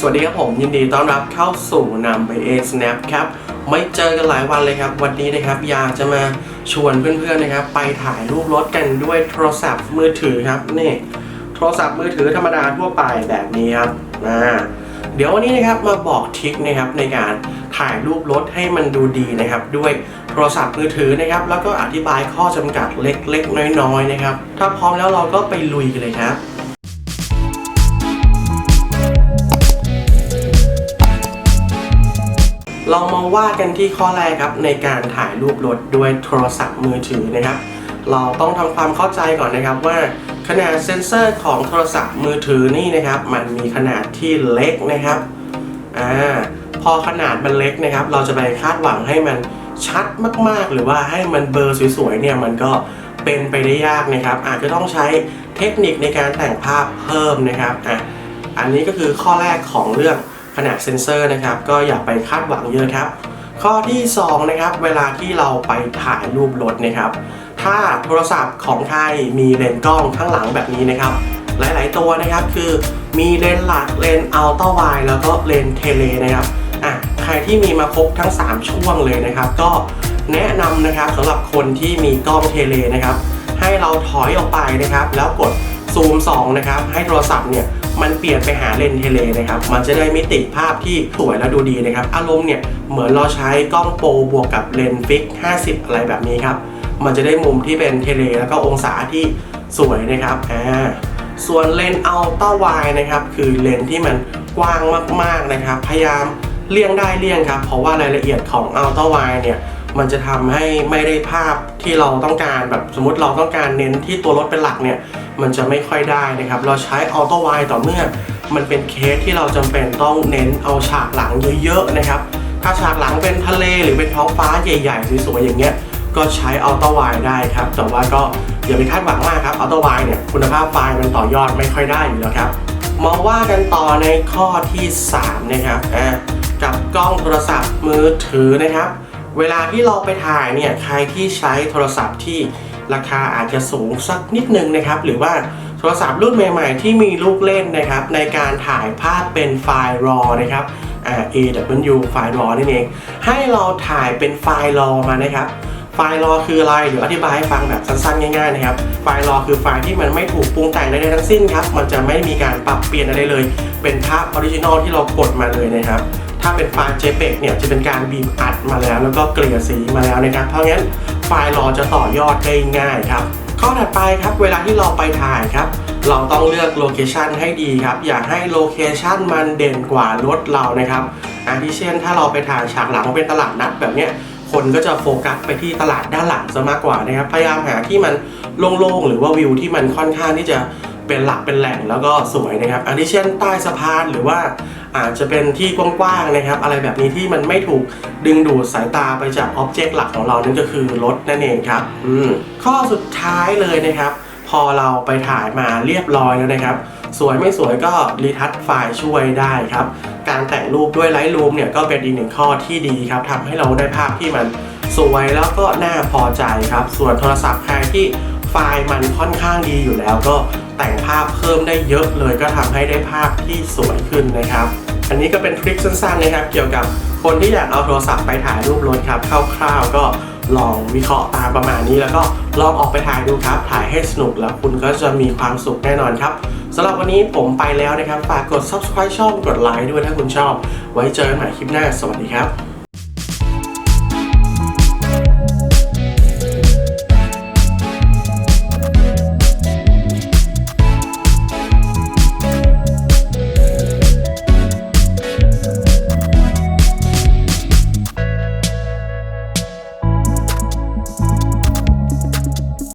สวัสดีครับผมยินดีต้อนรับเข้าสู่นำไปเอ Snap ครับไม่เจอกันหลายวันเลยครับ วันนี้นะครับอยากจะมาชวนเพื่อนๆนะครับ ไปถ่ายรูปรถกันด้วยโทรศัพท์มือถือครับนี่โทรศัพท์มือถือธรรมดาทั่วไปแบบนี้ครับอ่าเดี๋ยววันนี้นะครับมาบอกทิคนะครับในการถ่ายรูปรถให้มันดูดีนะครับ ด้วยโทรศัพท์มือถือนะครับ แล้วก็อธิบายข้อจำกัดเล็กๆ น้อยๆนะครับ ถ้าพร้อมแล้วเราก็ไปลุยกันเลยครับ เรามาว่ากันที่ข้อแรกครับในการถ่ายรูปรถด้วยโทรศัพท์มือถือนะครับ เราต้องทำความเข้าใจก่อนนะครับว่าขนาดเซ็นเซอร์ของโทรศัพท์มือถือนี่นะครับ มันมีขนาดที่เล็กนะครับอ่าพอขนาดมันเล็กนะครับ เราจะไปคาดหวังให้มันชัดมากๆ หรือว่าให้มันเบลอร์สวยๆเนี่ยมันก็เป็นไปได้ยากนะครับ อาจจะต้องใช้เทคนิคในการแต่งภาพเพิ่มนะครับอะอันนี้ก็คือข้อแรกของเรื่อง ขนาดเซ็นเซอร์นะครับ ก็อย่าไปคาดหวังเยอะครับ ข้อที่ 2 นะครับ เวลาที่เราไปถ่ายรูปรถนะครับ ถ้าโทรศัพท์ของใครมีเลนส์กล้องข้างหลังแบบนี้นะครับ หลาย ๆ ตัวนะครับคือมีเลนส์หลักเลนส์อัลตร้าไวแล้วก็เลนส์เทเลนะครับอะใครที่มีมาครบทั้ง 3 ช่วงเลยนะครับ ก็แนะนำนะครับสำหรับคนที่มีกล้องเทเลนะครับ ให้เราถอยออกไปนะครับ แล้วกดซูม2นะครับ ให้โทรศัพท์เนี่ย มันเปลี่ยนไปหาเลนส์เทเลนะครับมันจะได้มิติภาพที่สวยและดูดีนะครับอารมณ์เนี่ยเหมือนเราใช้กล้องโปรบวกกับเลนส์ฟิก 50 อะไรแบบนี้ครับมันจะได้มุมที่เป็นเทเลแล้วก็องศาที่สวยนะครับอ่าส่วนเลนส์อัลตร้าไวนะครับคือเลนส์ที่มันกว้างมากๆนะครับ พยายามเลี่ยงได้เลี่ยงครับ เพราะว่ารายละเอียดของอัลตร้าไวเนี่ยมันจะทำให้ไม่ได้ภาพที่เราต้องการแบบสมมติเราต้องการเน้นที่ตัวรถเป็นหลักเนี่ย มันจะไม่ค่อยได้นะครับ เราใช้ออโต้ไวต่อเมื่อ มันเป็นเคสที่เราจำเป็นต้องเน้นเอาฉากหลังเยอะๆนะครับ ถ้าฉากหลังเป็นทะเลหรือเป็นท้องฟ้าใหญ่ๆสวยๆอย่างเงี้ย ก็ใช้ออโต้ไวได้ครับ แต่ว่าก็อย่าไปคาดหวังมากครับออโต้ไวเนี่ยคุณภาพไฟล์มันต่อยอดไม่ค่อยได้อยู่แล้วครับมาว่ากันต่อในข้อที่ 3 นะครับอะกับกล้องโทรศัพท์มือถือนะครับ เวลาที่เราไปถ่ายเนี่ยใครที่ใช้โทรศัพท์ที่ ราคาอาจจะสูงสักนิดนึงนะครับ หรือว่าโทรศัพท์รุ่นใหม่ๆ ที่มีลูกเล่นนะครับ ในการถ่ายภาพเป็นไฟล์ RAW นะครับอ่า AW ไฟล์ RAW นั่นเอง ให้เราถ่ายเป็นไฟล์ RAW มานะครับ ไฟล์ RAW คืออะไร เดี๋ยวอธิบายให้ฟังแบบสั้นๆ ง่ายๆนะครับ ไฟล์ RAW คือไฟล์ที่มันไม่ถูกปรุงแต่งใดๆทั้งสิ้นครับ มันจะไม่มีการปรับเปลี่ยนอะไรเลย เป็นภาพออริจินอลที่เรากดมาเลยนะครับถ้าเป็นไฟล์ JPEG เนี่ยจะเป็นการบีบอัดมาแล้ว แล้วก็เกลี่ยสีมาแล้วนะครับ เพราะงั้น ไฟล์รอจะต่อยอดได้ง่ายครับข้อถัดไปครับเวลาที่เราไปถ่ายครับเราต้องเลือกโลเคชันให้ดีครับ อย่าให้โลเคชันมันเด่นกว่ารถเรานะครับอาทิเช่น ถ้าเราไปถ่ายฉากหลังเป็นตลาดนัดแบบเนี้ยคนก็จะโฟกัสไปที่ตลาดด้านหลังซะมากกว่านะครับ พยายามหาที่มันโล่งๆหรือว่าวิวที่มันค่อนข้างที่จะเป็นหลักเป็นแหล่งแล้วก็สวยนะครับอันที่เช่นใต้สะพานหรือว่า อาจจะเป็นที่กว้างๆนะครับ อะไรแบบนี้ที่มันไม่ถูกดึงดูดสายตาไปจากอ็อบเจกต์หลักของเรานั่นก็คือรถนั่นเองครับอืมข้อสุดท้ายเลยนะครับ พอเราไปถ่ายมาเรียบร้อยแล้วนะครับ สวยไม่สวยก็รีทัชไฟล์ช่วยได้ครับ การแต่งรูปด้วยไลท์รูมเนี่ยก็เป็นอีกหนึ่งข้อที่ดีครับทำให้เราได้ภาพที่มันสวยแล้วก็น่าพอใจครับ ส่วนโทรศัพท์ใครที่ไฟล์มันค่อนข้างดีอยู่แล้วก็ แต่งภาพเพิ่มได้เยอะเลยก็ทำให้ได้ภาพที่สวยขึ้นนะครับ อันนี้ก็เป็นทริคสั้นๆนะครับ เกี่ยวกับคนที่อยากเอาโทรศัพท์ไปถ่ายรูปรถครับคร่าวๆก็ลองวิเคราะห์ตามประมาณนี้แล้วก็ลองออกไปถ่ายดูครับ ถ่ายให้สนุกแล้วคุณก็จะมีความสุขแน่นอนครับสำหรับวันนี้ผมไปแล้วนะครับ ฝากกด subscribe ช่องกดไลค์ด้วยถ้าคุณชอบ ไว้เจอกันใหม่คลิปหน้า สวัสดีครับ